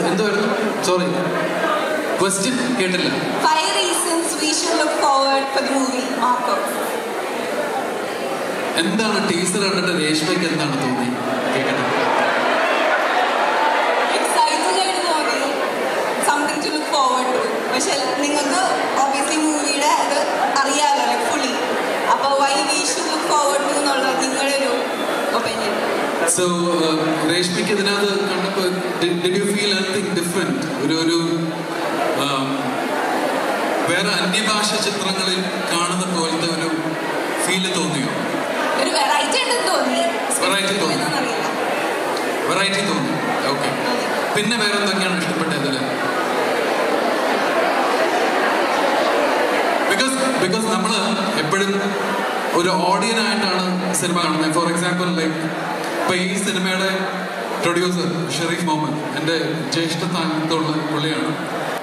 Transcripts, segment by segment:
എന്ത് എന്തുവായിരുന്നു sorry question കേട്ടില്ല. Five reasons we should look forward for the movie Marco. എന്താണ് ടീച്ചർ കണ്ടിട്ട് രേഷ്മയ്ക്ക് എന്താണ് തോന്നി? കേൾക്കണം ആയിട്ട് തോന്നി. പക്ഷെ നിങ്ങൾക്ക് മൂവിയുടെ അത് അറിയാമല്ലോ ഫുള്ളി അപ്പോൾ why we should look to എന്നുള്ള നിങ്ങളുടെ ഒരു ഒപ്പീനിയൻ സോ രേഷ്മിക്ക് ഇതിനകത്ത് കണ്ടപ്പോൾ did you feel anything different ഒരു ഒരു um, വേറെ അന്യഭാഷ ചിത്രങ്ങളിൽ കാണുന്ന പോലത്തെ ഒരു ഫീൽ തോന്നിയോ? വെറൈറ്റി തോന്നി. വെറൈറ്റി തോന്നി. ഓക്കെ പിന്നെ വേറെ എന്തൊക്കെയാണ് ഇഷ്ടപ്പെട്ടത്? ബിക്കോസ് ബിക്കോസ് നമ്മൾ എപ്പോഴും ഒരു ഓഡിയൻ ആയിട്ടാണ് സിനിമ കാണുന്നത്. ഫോർ എക്സാമ്പിൾ ലൈക്ക് ഇപ്പൊ ഈ സിനിമയുടെ പ്രൊഡ്യൂസർ ഷെറീഫ് മുഹമ്മദ് എന്റെ ജ്യേഷ്ഠ സ്ഥാനത്തുള്ള പുള്ളിയാണ്.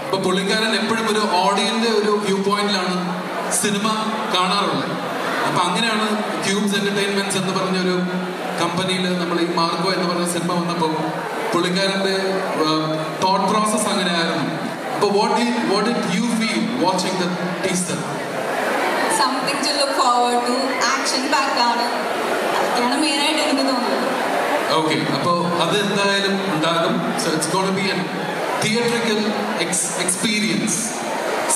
അപ്പൊ പുള്ളിക്കാരൻ എപ്പോഴും ഒരു ഓഡിയന്റെ ഒരു വ്യൂ പോയിന്റിലാണ് സിനിമ കാണാറുള്ളത്. അപ്പൊ അങ്ങനെയാണ് ക്യൂബ്സ് എന്റർടൈൻമെന്റ്സ് എന്ന് പറഞ്ഞ ഒരു കമ്പനിയിൽ നമ്മൾ ഈ മാർഗോ എന്ന് പറഞ്ഞ സിനിമ വന്നപ്പോൾ പുള്ളിക്കാരന്റെ തോട്ട് പ്രോസസ് അങ്ങനെ ആയിരുന്നു. അപ്പൊ what what it you feel watching the teaser something to look forward to action packed ആണ്. ഓക്കെ. അപ്പോൾ അത് എന്തായാലും ഉണ്ടാകും so it's gonna be an theatrical experience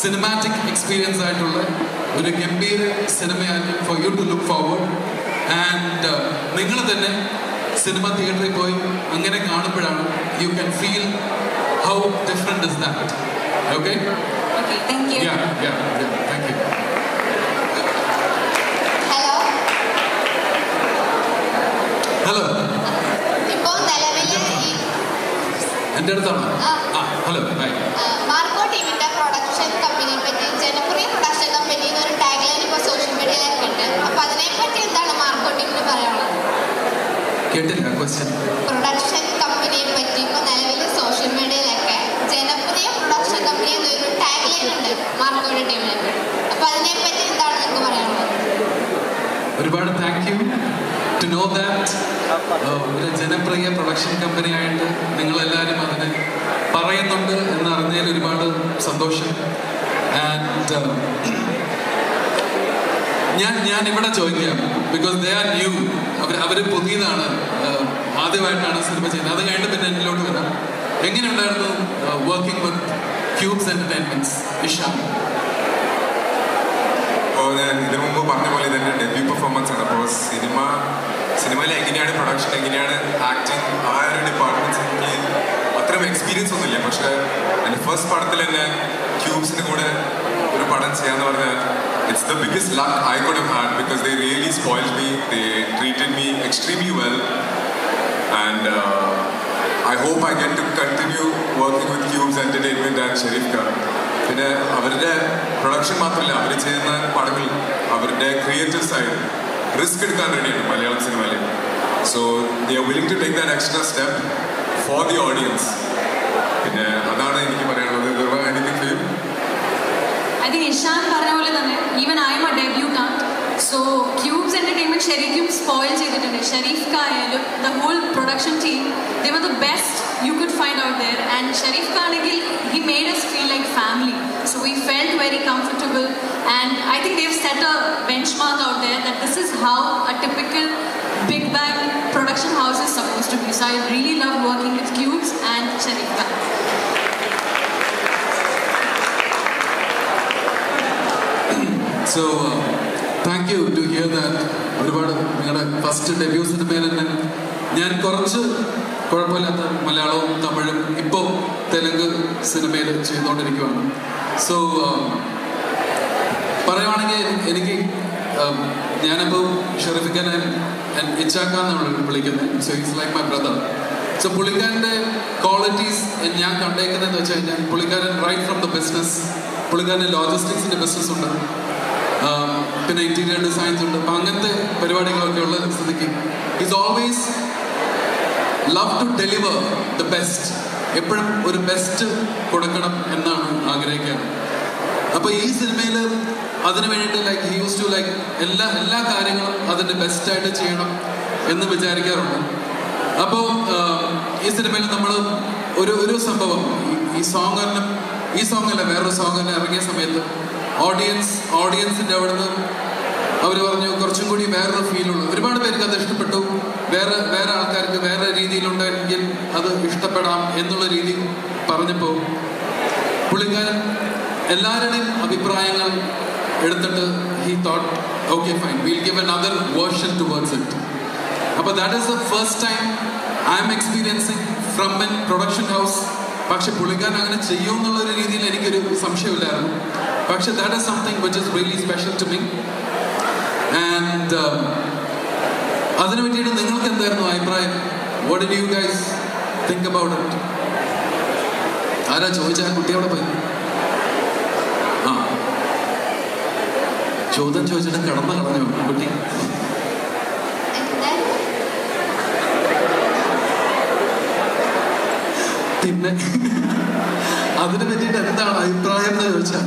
cinematic experience ആയിട്ടുള്ള ഒരു ഗംഭീര സിനിമയായിരിക്കും for you to look forward and നിങ്ങൾ തന്നെ സിനിമ തിയേറ്ററിൽ പോയി അങ്ങനെ കാണുമ്പോഴാണ് you can feel how different is that okay thank you Yeah, Marco ടീമിന് പറയാനുള്ളത്? കേട്ടില്ല ക്വസ്റ്റ്യൻ പ്രൊഡക്ഷൻ കമ്പനിയെ പറ്റി ഇപ്പോൾ നിലവിൽ സോഷ്യൽ മീഡിയയിലൊക്കെ ജനപ്രിയ പ്രൊഡക്ഷൻ കമ്പനി എന്നൊരു ടാഗ് ലൈൻ ഉണ്ട് മാർക്കോയുടെ ടീമിന് അപ്പോൾ അതിനെപ്പറ്റി എന്താണ് നിങ്ങൾക്ക് പറയാനുള്ളത്? ഒരുപാട് thank you to know that ഒരു ജനപ്രിയ പ്രൊഡക്ഷൻ കമ്പനി കമ്പനിയായിട്ട് നിങ്ങളെല്ലാവരും അതിനെ പറയുന്നുണ്ട് എന്ന് അറിഞ്ഞതിൽ ഒരുപാട് സന്തോഷം. ആൻഡ് ഞാൻ ഞാൻ ഇവിടെ ചോദിക്കാം ബിക്കോസ് ദേ ആർ ന്യൂ അവർ അവർ പുതിയതാണ് ആദ്യമായിട്ടാണ് സിനിമ ചെയ്യുന്നത്. അത് കഴിഞ്ഞിട്ട് പിന്നെ എന്നിലോട്ട് വരാം. എങ്ങനെയുണ്ടായിരുന്നു working with cubes entertainments Ishaan ഇപ്പോൾ ഞാൻ ഇതിനു മുമ്പ് പറഞ്ഞ പോലെ ഇതെന്റെ ഡെബ്യൂ പെർഫോമൻസ് ആണ്. അപ്പോൾ സിനിമ സിനിമയിൽ എങ്ങനെയാണ് പ്രൊഡക്ഷൻ എങ്ങനെയാണ് ആക്ടിങ് ആ ഒരു ഡിപ്പാർട്ട്മെന്റ്സ് എനിക്ക് അത്രയും എക്സ്പീരിയൻസ് ഒന്നുമില്ല. പക്ഷെ എന്റെ ഫസ്റ്റ് പടത്തിൽ തന്നെ ക്യൂബ്സിന്റെ കൂടെ ഒരു പടം ചെയ്യാന്ന് പറഞ്ഞാൽ it's the biggest luck I could have had because they really spoil me they treated me extremely well and I hope I get to continue working with Cubes Entertainment and Shareef Khan പിന്നെ അവരുടെ production മാത്രമല്ല അവർ ചെയ്യുന്ന പടങ്ങൾ അവരുടെ creative side risk എടുക്കാൻ റെഡിയാണ് മലയാളം സിനിമയിൽ so they are willing to take that extra step for the audience പിന്നെ അതാണ് എനിക്ക് പറയാനുള്ളത്. ഐ തിങ്ക് ഇഷാൻ പറഞ്ഞ പോലെ തന്നെ ഈവൻ ഐ എം എ ഡെബ്യൂട്ടാണ് സോ ക്യൂബ്സ് എന്റർടൈൻമെന്റ് ശരിക്കും സ്പോയിൽ ചെയ്തിട്ടുണ്ട്. ഷരീഫ് ആയാലും the whole production team they were the best you could find out there and Shareef ആണെങ്കിൽ he made us feel like family so we felt very comfortable and I think they've set a benchmark out there that this is how a typical big bang production house is suppose to be so I really love working with Cubes and Shareef Khan so thank you to here that ഒരുപാട് നിങ്ങളുടെ first debut സിനിമയിൽ തന്നെ ഞാൻ കുറച്ച് കുഴപ്പമില്ലാത്ത മലയാളവും തമിഴും ഇപ്പോൾ തെലുങ്ക് സിനിമയിൽ ചെയ്തുകൊണ്ടിരിക്കുകയാണ് സോ പറയുവാണെങ്കിൽ എനിക്ക് um, ഞാനിപ്പോൾ ഷെറിഫിക്കനെ ഇച്ചാക്കാന്നാണ് വിളിക്കുന്നത്. So it's like my brother so പുള്ളിക്കാരന്റെ ക്വാളിറ്റീസ് ഞാൻ കണ്ടേക്കുന്നതെന്ന് വെച്ച് കഴിഞ്ഞാൽ പുള്ളിക്കാരൻ റൈറ്റ് ഫ്രം ദ ബിസിനസ് പുള്ളിക്കാരന് ലോജിസ്റ്റിക്സിന്റെ ബിസിനസ് ഉണ്ട്. പിന്നെ ഇന്റീരിയർ ഡിസൈൻസ് ഉണ്ട്. അപ്പം അങ്ങനത്തെ പരിപാടികളൊക്കെ ഉള്ള സ്ഥിതിക്ക്. It's always love to deliver the best എപ്പോഴും ഒരു ബെസ്റ്റ് കൊടുക്കണം എന്നാണ് ആഗ്രഹിക്കുന്നത്. അപ്പൊ ഈ സിനിമയിൽ അതിന് വേണ്ടിയിട്ട് like he used to like എല്ലാ എല്ലാ കാര്യങ്ങളും അതിന്റെ ബെസ്റ്റ് ആയിട്ട് ചെയ്യണം എന്ന് വിചാരിക്കാറുണ്ട്. അപ്പോൾ ഈ സിനിമയിൽ നമ്മൾ ഒരു ഒരു സംഭവം ഈ- ഈ സോങ് തന്നെ ഈ സോങ് അല്ല വേറൊരു സോങ് തന്നെ ഇറങ്ങിയ സമയത്ത് ഓഡിയൻസ് ഓഡിയൻസിന്റെ അവിടുന്ന് അവർ പറഞ്ഞു കുറച്ചും കൂടി വേറൊരു ഫീലുള്ളു ഒരുപാട് പേർക്ക് അത് ഇഷ്ടപ്പെട്ടു. വേറെ വേറെ ആൾക്കാർക്ക് വേറെ രീതിയിലുണ്ടെങ്കിൽ അത് ഇഷ്ടപ്പെടാം എന്നുള്ള രീതി പറഞ്ഞപ്പോൾ പുള്ളിക്കാരൻ എല്ലാവരുടെയും അഭിപ്രായങ്ങൾ എടുത്തിട്ട് he thought okay fine will give another version towards it അപ്പോൾ that is the first time I am experiencing from an production house പക്ഷെ പുള്ളിക്കാരൻ അങ്ങനെ ചെയ്യും എന്നുള്ളൊരു രീതിയിൽ എനിക്കൊരു സംശയമില്ലായിരുന്നു. പക്ഷെ that is something which is really special to me and അതിനു വേണ്ടിയിട്ട് നിങ്ങൾക്ക് എന്തായിരുന്നു അഭിപ്രായം? What do you guys think about it ആരാ ചോദിച്ചാൽ കുട്ടി അവിടെ പോയി. ചോദ്യം ചോദിച്ചിട്ട് കിടന്നു കളഞ്ഞു. കുട്ടി. പിന്നെ അതിനെ പറ്റിയിട്ട് എന്താണ് അഭിപ്രായം എന്ന് ചോദിച്ചാൽ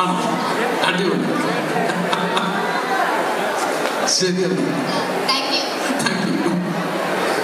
ആണോ? അടിപൊളി. യു